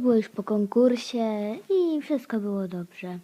Była już po konkursie i wszystko było dobrze.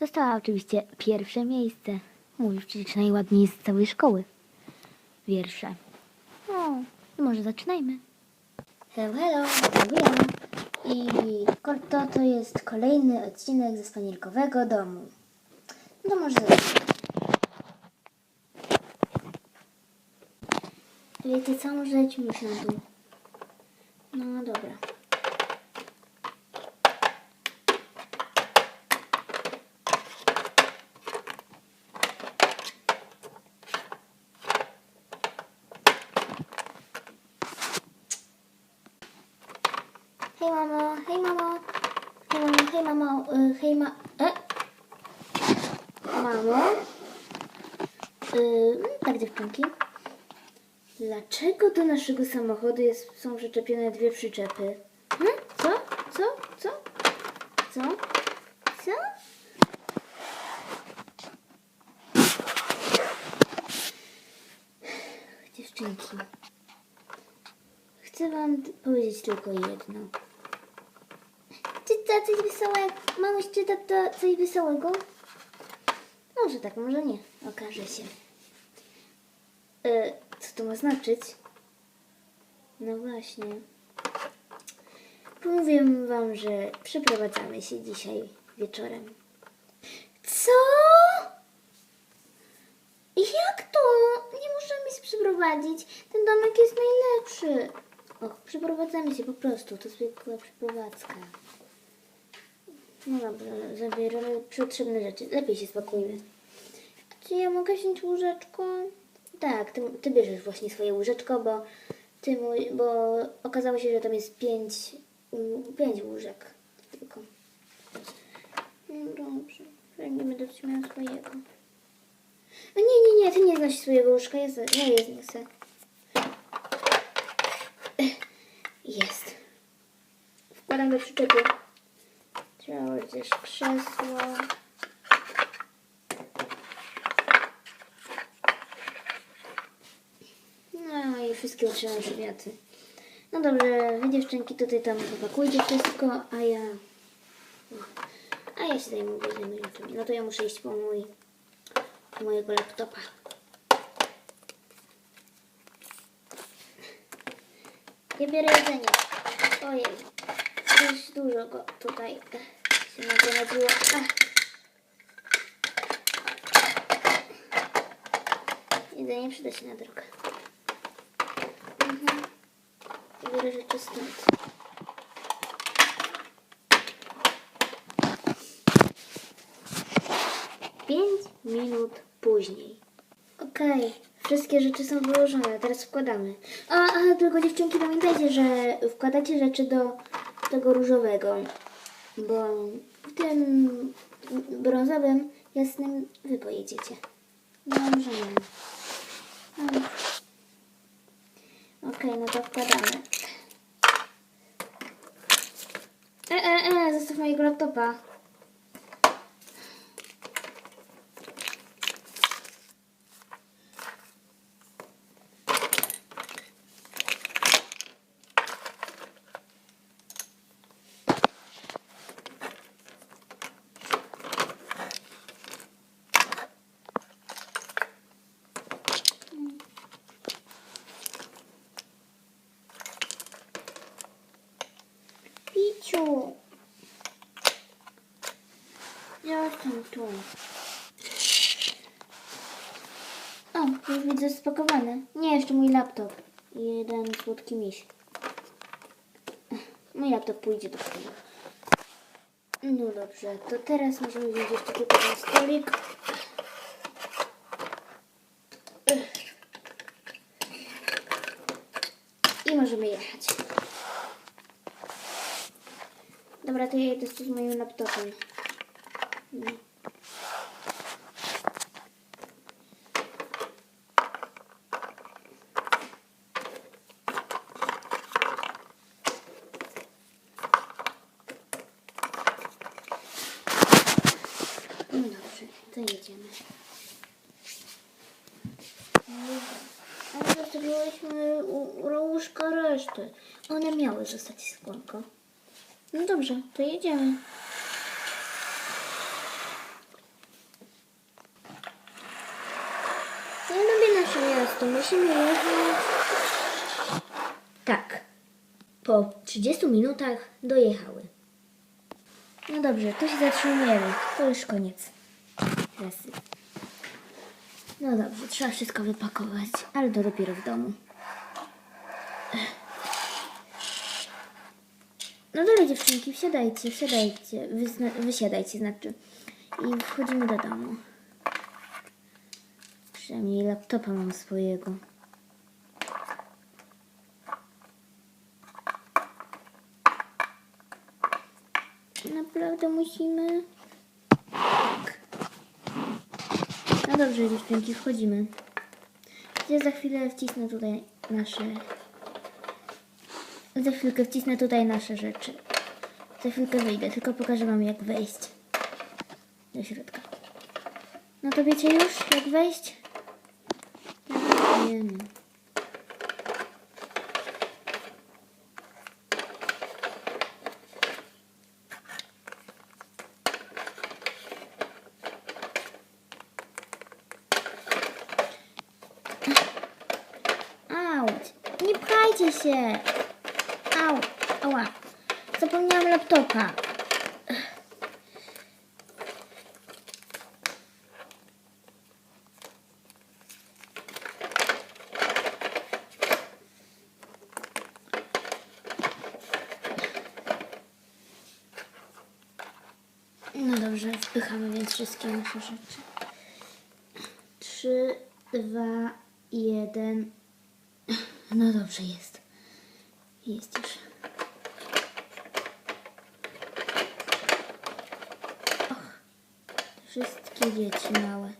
Dostała oczywiście pierwsze miejsce. Mówisz przecież najładniej z całej szkoły. Wiersze. No, może zaczynajmy. Hello, hello, to ja. I to, to jest kolejny odcinek ze Spanielkowego Domu. No może zacznijmy. Wiecie co, może lećmy już na dół. No dobra. Hej mamo, hej mamo. Hej mamo, hej mamo, y, hej ma... E? Mamo? Y, tak dziewczynki. Dlaczego do naszego samochodu jest, są przyczepione dwie przyczepy? Hmm? Co? Co? Co? Co? Co? Dziewczynki. Chcę wam powiedzieć tylko jedno. Czy to coś wesołego? Mamuś, czy to, coś wesołego? Może tak, może nie. Okaże się. E, co to ma znaczyć? No właśnie. Powiem wam, że przeprowadzamy się dzisiaj wieczorem. Co? Jak to? Nie możemy się przeprowadzić. Ten domek jest najlepszy. Och, przeprowadzamy się po prostu. To zwykła przeprowadzka. No dobra, zabieramy potrzebne rzeczy. Lepiej się spakujmy. Czy ja mogę wziąć łóżeczko? Tak, ty, ty bierzesz właśnie swoje łóżeczko, bo, ty mój, bo okazało się, że tam jest pięć, mm, pięć łóżek tylko. No dobrze, że nie będę miała swojego. A nie, nie, nie, ty nie znasz swojego łóżka, ja, ja je zniosę. Jest. Wkładam do przyczepy. Trzeba też krzesło. Wszystkie utrzymane przedmioty. No dobrze, wy dziewczynki tutaj tam zapakujcie wszystko, a ja... A ja się zajmę różnymi rzeczami. No to ja muszę iść po mój... po mojego laptopa. Ja biorę jedzenie. Ojej, dość dużo go tutaj się nagromadziło. Jedzenie przyda się na drogę. Mhm. I biorę rzeczy stąd. Pięć minut później. Okej, wszystkie rzeczy są wyłożone, teraz wkładamy. A, a tylko dziewczynki pamiętajcie, że wkładacie rzeczy do tego różowego, bo w tym brązowym, jasnym wy pojedziecie. Dobrze. No. Okej, no to wkładamy. E, e, e, zostaw mojego laptopa. Piciu. Ja jestem tu. O, już widzę spakowane. Nie, jeszcze mój laptop. Jeden słodki miś. Mój laptop pójdzie do przodu. No dobrze, to teraz musimy wziąć jeszcze tylko ten stolik. I możemy jechać. Laptopem. Mm. No dobrze, to jedziemy. Ale zostawiłyśmy u u łóżka resztę. One miały zostać z skłonką. No dobrze, to jedziemy. Ja lubię nasze miasto. Musimy jechać. Tak. Po 30 minutach dojechały. No dobrze, to się zatrzymujemy. To już koniec. No dobrze, trzeba wszystko wypakować, ale to dopiero w domu. No dalej dziewczynki, wsiadajcie, wsiadajcie, wysiadajcie znaczy. I wchodzimy do domu. Przynajmniej laptopa mam swojego. Naprawdę musimy? No dobrze dziewczynki, wchodzimy. Ja za chwilę wcisnę tutaj nasze za chwilkę wcisnę tutaj nasze rzeczy. Za chwilkę wyjdę, tylko pokażę Wam jak wejść do środka. No to wiecie już jak wejść? Wiemy. Auć! Nie pchajcie się! Ała! Zapomniałam laptopa. No dobrze, wpychamy więc wszystkie nasze rzeczy. Trzy, dwa, jeden. No dobrze, jest. Jest już. Och, wszystkie dzieci małe.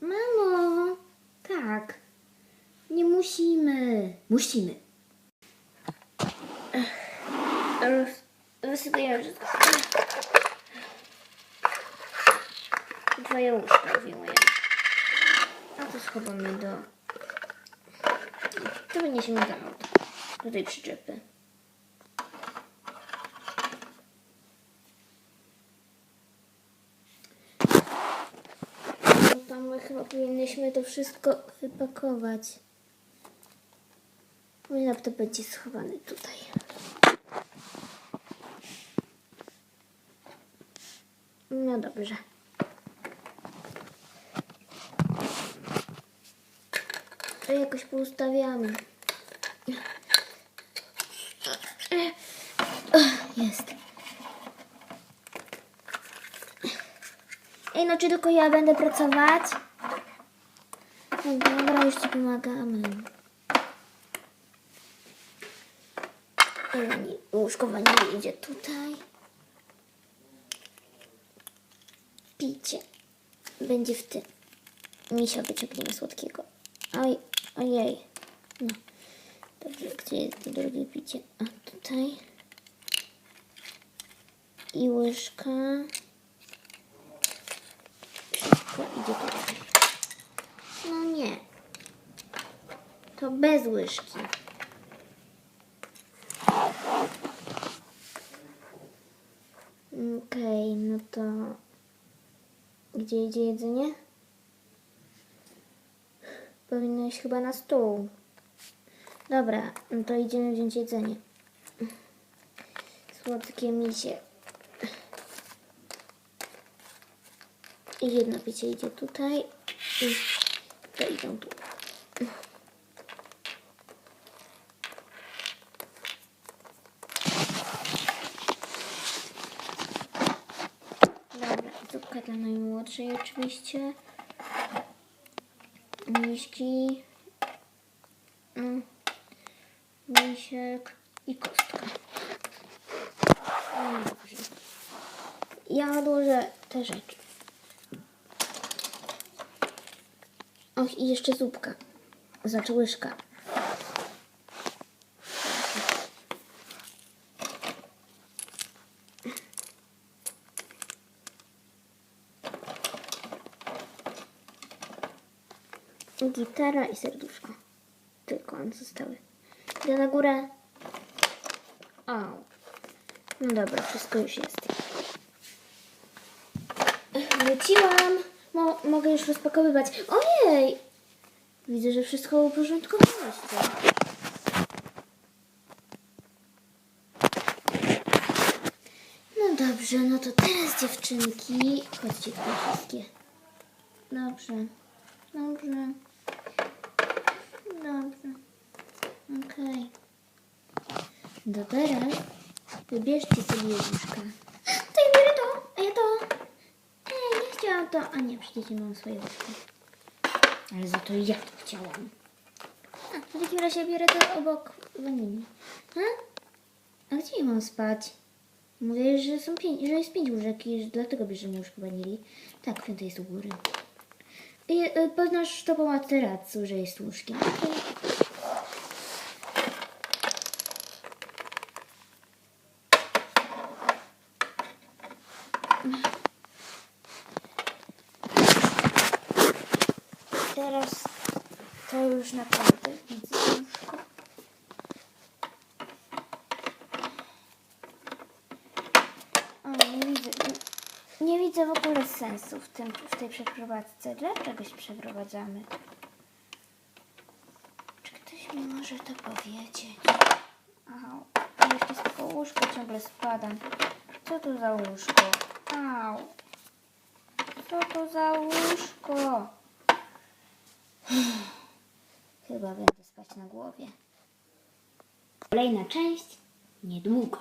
Mamo, tak. Nie musimy. Musimy. Roz- Wysypuję wszystko. Twoje łóżko wyjmuję. A to schowamy do... To wyniesiemy do auta. Do tej przyczepy. No tam my chyba powinniśmy to wszystko wypakować. Mój laptop będzie schowany tutaj. No dobrze. To jakoś poustawiamy. Jest. Ej, no czy tylko ja będę pracować? Dobra, już ci pomagamy. Nie- Łóżkowanie idzie tutaj. Picie. Będzie w tym. Misia wyciągniemy słodkiego. Oj, ojej. No. Dobrze, gdzie jest to drugie picie? A tutaj. I łyżka. Wszystko idzie tutaj. No nie. To bez łyżki. Okej, no to gdzie idzie jedzenie? Powinno iść chyba na stół. Dobra, no to idziemy wziąć jedzenie. Słodkie misie. I jedno picie idzie tutaj. I to idą tu. Zupka dla najmłodszej oczywiście. Miśki. Mm. Misiek i kostka. No. Ja odłożę te rzeczy. Och, i jeszcze zupka. Znaczy łyżka. Gitara i serduszko. tylko one zostały. Idę na górę. O. No dobra, wszystko już jest. Wróciłam. Mo mogę już rozpakowywać. Ojej! Widzę, że wszystko uporządkowałaś. No dobrze, no to teraz dziewczynki. Chodźcie tutaj wszystkie. Dobrze. Dobrze. Okej. Do teraz wybierzcie sobie łóżka. To ja biorę to, a ja to. Ej, nie chciałam to. A nie, przecież mam swoje łóżka. Ale za to ja to chciałam. A, w takim razie biorę to obok wanili. A? A gdzie ja mam spać? Mówię, że, są że jest pięć łóżek i że dlatego bierzemy łóżko wanili. Tak, piąte jest u góry. I y, poznasz to po materacu, że jest łóżkiem. Okej. Teraz to już naprawdę widzę łóżko. O, nie widzę, nie, nie widzę w ogóle sensu w, tym, w tej przeprowadzce. Dlaczego się przeprowadzamy? Czy ktoś mi może to powiedzieć? Au, jeszcze z tego łóżka ciągle spadam. Co to za łóżko? Au. Co to za łóżko? Chyba będę spać na głowie. Kolejna część niedługo.